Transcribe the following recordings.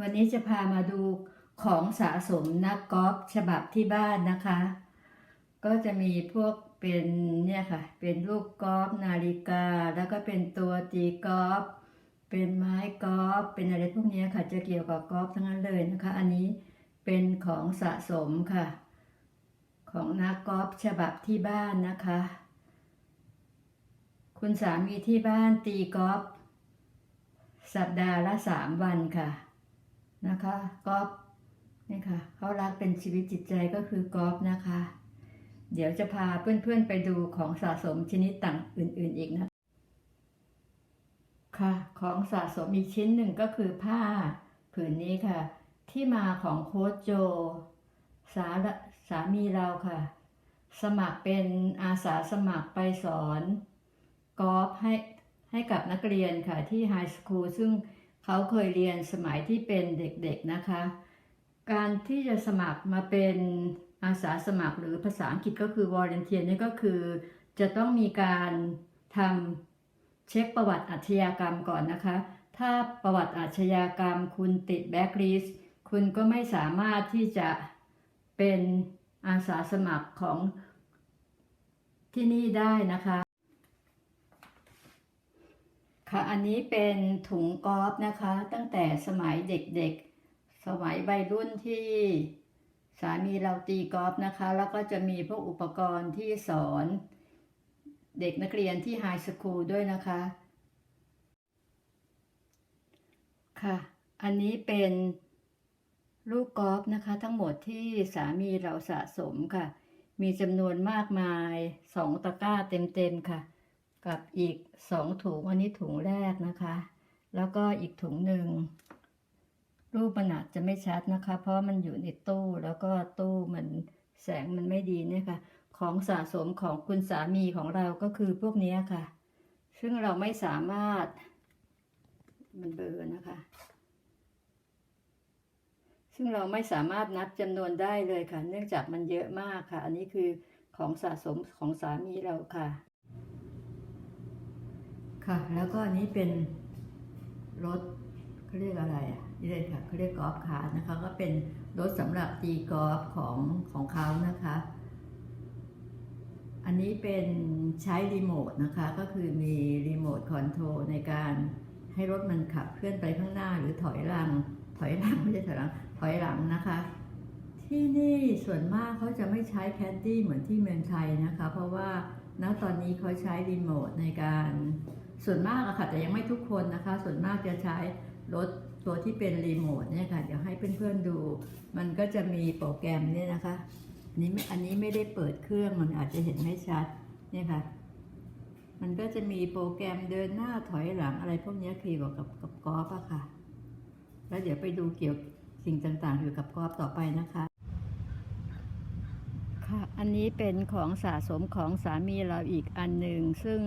วันนี้จะพามาดูของสะสมนักกอล์ฟฉบับที่บ้านนะคะ ก็จะมีพวกเป็นเนี่ยค่ะ เป็นลูกกอล์ฟนาฬิกา แล้วก็เป็นตัวตีกอล์ฟเป็นไม้กอล์ฟเป็นอะไรพวกนี้ค่ะ จะเกี่ยวกับกอล์ฟทั้งนั้นเลยนะคะ อันนี้เป็นของสะสมค่ะ ของนักกอล์ฟฉบับที่บ้านนะคะ คุณสามีที่บ้านตีกอล์ฟสัปดาห์ละสามวันค่ะ นะคะกอล์ฟนี่ค่ะเขารักเป็นชีวิตจิตใจก็คือกอล์ฟนะคะ เดี๋ยวจะพาเพื่อนๆไปดูของสะสมชนิดต่างอื่น ๆอีกนะค่ะของสะสมอีกชิ้นหนึ่งก็คือผ้า ผืนนี้ค่ะ ที่มาของโค้ชโจ สาสามีเราค่ะ สมัครเป็นอาสาสมัครไปสอนกอล์ฟให้ให้กับนักเรียนค่ะที่ไฮสคูลซึ่ง เขาเคยเรียนสมัยที่เป็นเด็กๆนะคะ การที่จะสมัครมาเป็นอาสาสมัครหรือภาษาอังกฤษก็คือ volunteer นี่ก็คือ จะต้องมีการทำเช็คประวัติอาชญากรรมก่อนนะคะ ถ้าประวัติอาชญากรรมคุณติดแบ็คลิสคุณก็ไม่สามารถที่จะเป็นอาสาสมัครของที่นี่ได้นะคะ ค่ะอันนี้เป็นถุงกอล์ฟนะคะ ตั้งแต่สมัยเด็กๆ สมัยวัยรุ่นที่สามีเราตีกอล์ฟนะคะ แล้วก็จะมีพวกอุปกรณ์ที่สอน เด็กนักเรียนที่ไฮสคูลด้วยนะคะค่ะ อันนี้เป็นลูกกอล์ฟนะคะ ทั้งหมดที่สามีเราสะสมค่ะ มีจำนวนมากมายสองตะกร้าเต็มๆค่ะ กับอีกสองถุงอันนี้ถุงแรกนะคะ แล้วก็อีกถุงหนึ่งรูปมันอาจจะไม่ชัดนะคะ เพราะมันอยู่ในตู้แล้วก็ตู้มันแสงมันไม่ดีเนี่ยค่ะ ของสะสมของคุณสามีของเราก็คือพวกนี้ค่ะ ซึ่งเราไม่สามารถ มันเบลอนะคะ ซึ่งเราไม่สามารถนับจำนวนได้เลยค่ะ เนื่องจากมันเยอะมากค่ะ อันนี้คือของสะสมของสามีเราค่ะ ค่ะ แล้วก็อันนี้เป็นรถเขาเรียกอะไรอะนี่เลยค่ะเขาเรียกกอล์ฟคาร์นะคะ ก็เป็นรถสำหรับตีกอล์ฟของของเขานะคะ อันนี้เป็นใช้รีโมทนะคะ ก็คือมีรีโมทคอนโทรลในการให้รถมันขับเคลื่อนไปข้างหน้าหรือถอยหลัง ถอยหลังไม่ใช่ถอยหลัง ถอยหลังนะคะ ที่นี่ส่วนมากเขาจะไม่ใช้แคดดี้เหมือนที่เมืองไทยนะคะ เพราะว่าณตอนนี้เขาใช้รีโมทในการ ส่วนมากอะค่ะแต่ยังไม่ทุกคนนะคะ ส่วนมากจะใช้รถตัวที่เป็นรีโมทเนี่ยค่ะเดี๋ยวให้เพื่อนๆดู มันก็จะมีโปรแกรมเนี่ยนะคะอันนี้ไม่อันนี้ไม่ได้เปิดเครื่องมันอาจจะเห็นไม่ชัดเนี่ยค่ะ มันก็จะมีโปรแกรมเดินหน้าถอยหลังอะไรพวกนี้เกี่ยวกับกับกอล์ฟอะค่ะ แล้วเดี๋ยวไปดูเกี่ยวสิ่งต่างๆเกี่ยวกับกอล์ฟต่อไปนะคะค่ะอันนี้เป็นของสะสมของสามีเราอีกอันหนึ่งซึ่ง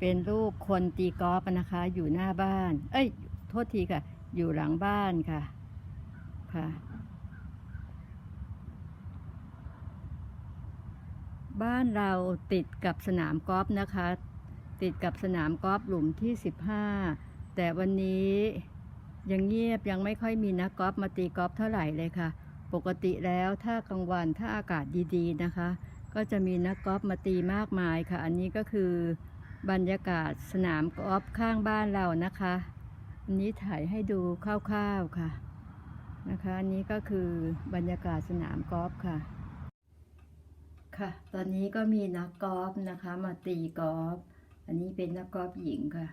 เป็นรูปคนตีกอล์ฟนะคะ อยู่หน้าบ้าน เอ้ย โทษทีค่ะ อยู่หลังบ้านค่ะ ค่ะ บ้านเราติดกับสนามกอล์ฟนะคะ ติดกับสนามกอล์ฟหลุมที่ 15 แต่วันนี้ยังเงียบยังไม่ค่อยมีนักกอล์ฟมาตีกอล์ฟเท่าไหร่เลยค่ะ ปกติแล้วถ้ากลางวันถ้าอากาศดีๆนะคะ ก็จะมีนักกอล์ฟมาตีมากมายค่ะ อันนี้ก็คือ บรรยากาศสนามกอล์ฟข้างบ้านเรานะคะอันนี้ถ่ายให้ดูคร่าวๆค่ะนะคะอันนี้ก็คือบรรยากาศสนามกอล์ฟค่ะ ค่ะ ตอนนี้ก็มีนักกอล์ฟนะคะ มาตีกอล์ฟอันนี้เป็นนักกอล์ฟหญิงค่ะ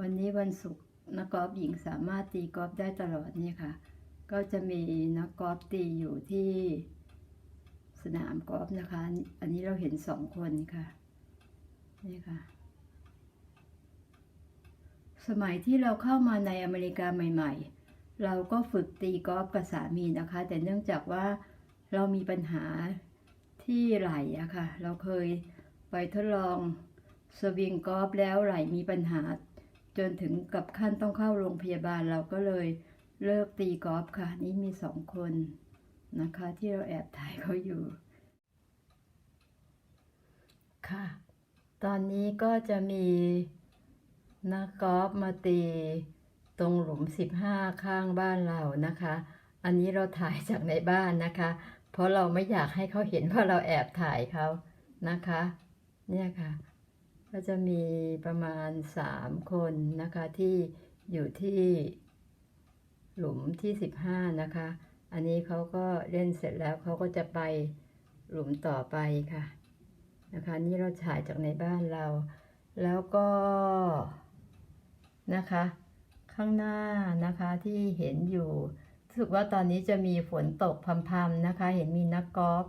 วันนี้วันศุกร์นักกอล์ฟหญิงสามารถตีกอล์ฟได้ตลอดนี่ค่ะ ก็จะมีนักกอล์ฟตีอยู่ที่สนามกอล์ฟนะคะ อันนี้เราเห็นสองคนค่ะ นี่ค่ะ สมัยที่เราเข้ามาในอเมริกาใหม่ ๆ เราก็ฝึกตีกอล์ฟกับสามีนะคะ แต่เนื่องจากว่าเรามีปัญหาที่ไหล่อะค่ะ เราเคยไปทดลองสวิงกอล์ฟแล้วไหล่มีปัญหา จนถึงกับขั้นต้องเข้าโรงพยาบาลเราก็เลยเลิกตีกอล์ฟค่ะ นี่มีสองคนนะคะ ที่เราแอบถ่ายเขาอยู่ ค่ะ ตอนนี้ก็จะมีนักกอล์ฟมาตีตรงหลุม 15 ข้างบ้านเรานะคะ อันนี้เราถ่ายจากในบ้านนะคะ เพราะเราไม่อยากให้เขาเห็นว่าเราแอบถ่ายเขานะคะ เนี่ยค่ะ ก็จะมีประมาณ 3 คนนะคะที่อยู่ที่หลุมที่ 15 นะคะ อันนี้เขาก็เล่นเสร็จแล้วเขาก็จะไปหลุมต่อไปค่ะ นะคะ นี่เราถ่ายจากในบ้านเรา แล้วก็นะคะ ข้างหน้านะคะที่เห็นอยู่รู้สึกว่าตอนนี้จะมีฝนตกพรำๆนะคะ เห็นมีนักกอล์ฟ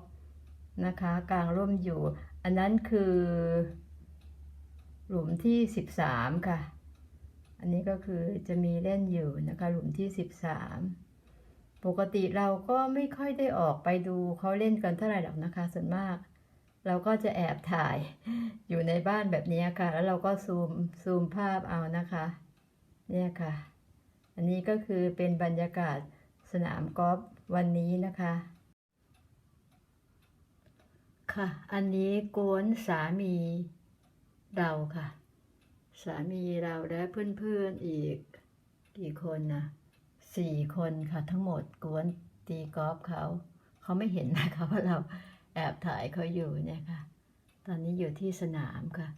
นะคะกลางร่มอยู่ อันนั้นคือ หลุมที่13ค่ะ อันนี้ก็คือจะมีเล่นอยู่นะคะ หลุมที่13ปกติเราก็ไม่ค่อยได้ออกไปดูเขาเล่นกันเท่าไหร่หรอกนะคะ ส่วนมาก เราก็จะแอบถ่ายอยู่ในบ้านแบบนี้ค่ะ แล้วเราก็ซูมซูมภาพเอานะคะ เนี่ยค่ะ อันนี้ก็คือเป็นบรรยากาศสนามกอล์ฟวันนี้นะคะ ค่ะ อันนี้กวนสามีเราค่ะ สามีเราและเพื่อนๆอีกกี่คนนะสี่คนค่ะ ทั้งหมดกวนตีกอล์ฟเขา เขาไม่เห็นนะคะว่าเรา แอบถ่ายเขาอยู่เนี่ยค่ะ ตอนนี้อยู่ที่สนามค่ะ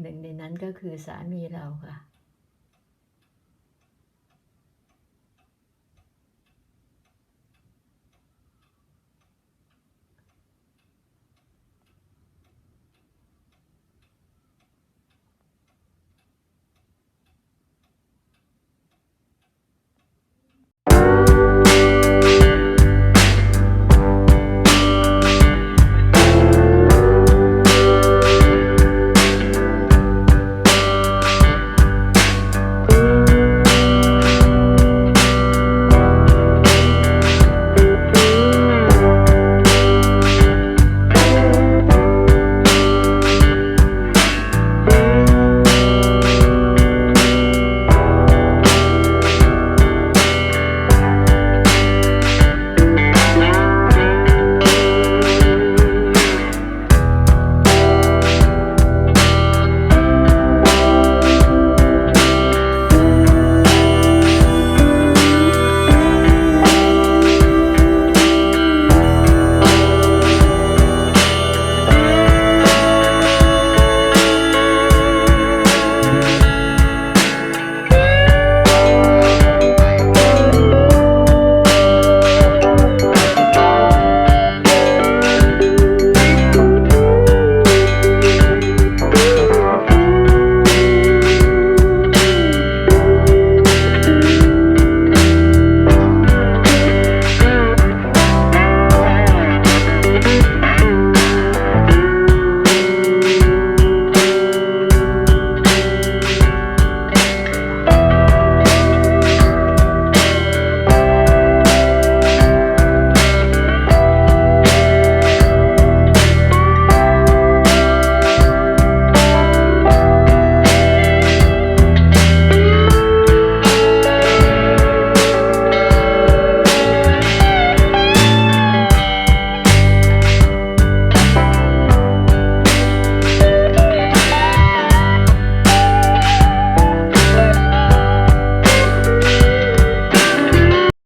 หนึ่งในนั้นก็คือสามีเราค่ะ